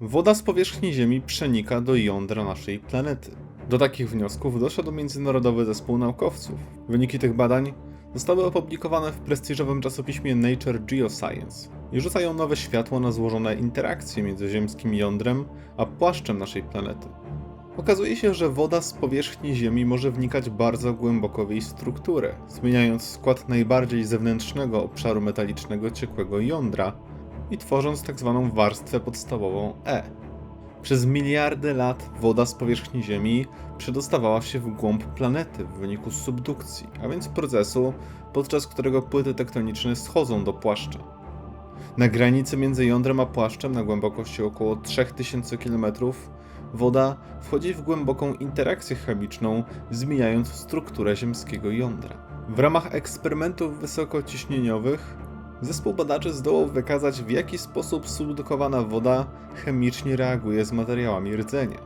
Woda z powierzchni Ziemi przenika do jądra naszej planety. Do takich wniosków doszedł międzynarodowy zespół naukowców. Wyniki tych badań zostały opublikowane w prestiżowym czasopiśmie Nature Geoscience i rzucają nowe światło na złożone interakcje między ziemskim jądrem a płaszczem naszej planety. Okazuje się, że woda z powierzchni Ziemi może wnikać bardzo głęboko w jej strukturę, zmieniając skład najbardziej zewnętrznego obszaru metalicznego ciekłego jądra i tworząc tzw. warstwę podstawową E. Przez miliardy lat woda z powierzchni Ziemi przedostawała się w głąb planety w wyniku subdukcji, a więc procesu, podczas którego płyty tektoniczne schodzą do płaszcza. Na granicy między jądrem a płaszczem na głębokości około 3000 km woda wchodzi w głęboką interakcję chemiczną, zmieniając strukturę ziemskiego jądra. W ramach eksperymentów wysokociśnieniowych zespół badaczy zdołał wykazać, w jaki sposób subdukowana woda chemicznie reaguje z materiałami rdzenia.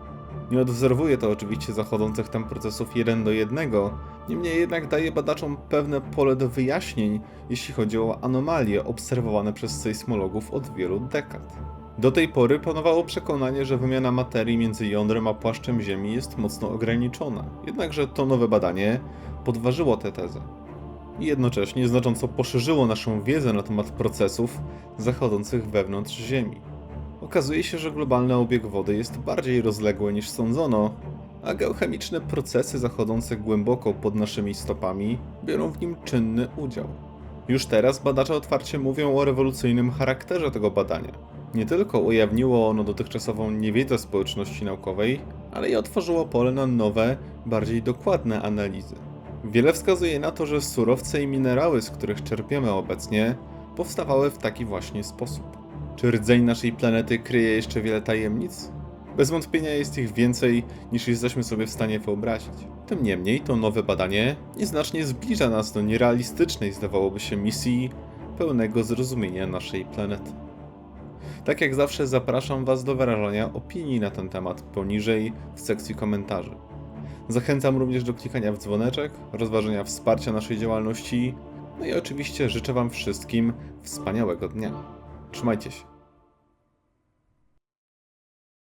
Nie odwzorowuje to oczywiście zachodzących tam procesów jeden do jednego, niemniej jednak daje badaczom pewne pole do wyjaśnień, jeśli chodzi o anomalie obserwowane przez sejsmologów od wielu dekad. Do tej pory panowało przekonanie, że wymiana materii między jądrem a płaszczem Ziemi jest mocno ograniczona, jednakże to nowe badanie podważyło tę tezę i jednocześnie znacząco poszerzyło naszą wiedzę na temat procesów zachodzących wewnątrz Ziemi. Okazuje się, że globalny obieg wody jest bardziej rozległy niż sądzono, a geochemiczne procesy zachodzące głęboko pod naszymi stopami biorą w nim czynny udział. Już teraz badacze otwarcie mówią o rewolucyjnym charakterze tego badania. Nie tylko ujawniło ono dotychczasową niewiedzę społeczności naukowej, ale i otworzyło pole na nowe, bardziej dokładne analizy. Wiele wskazuje na to, że surowce i minerały, z których czerpiemy obecnie, powstawały w taki właśnie sposób. Czy rdzeń naszej planety kryje jeszcze wiele tajemnic? Bez wątpienia jest ich więcej niż jesteśmy sobie w stanie wyobrazić. Tym niemniej to nowe badanie nieznacznie zbliża nas do nierealistycznej, zdawałoby się, misji pełnego zrozumienia naszej planety. Tak jak zawsze zapraszam Was do wyrażania opinii na ten temat poniżej w sekcji komentarzy. Zachęcam również do klikania w dzwoneczek, rozważenia wsparcia naszej działalności, no i oczywiście życzę Wam wszystkim wspaniałego dnia. Trzymajcie się.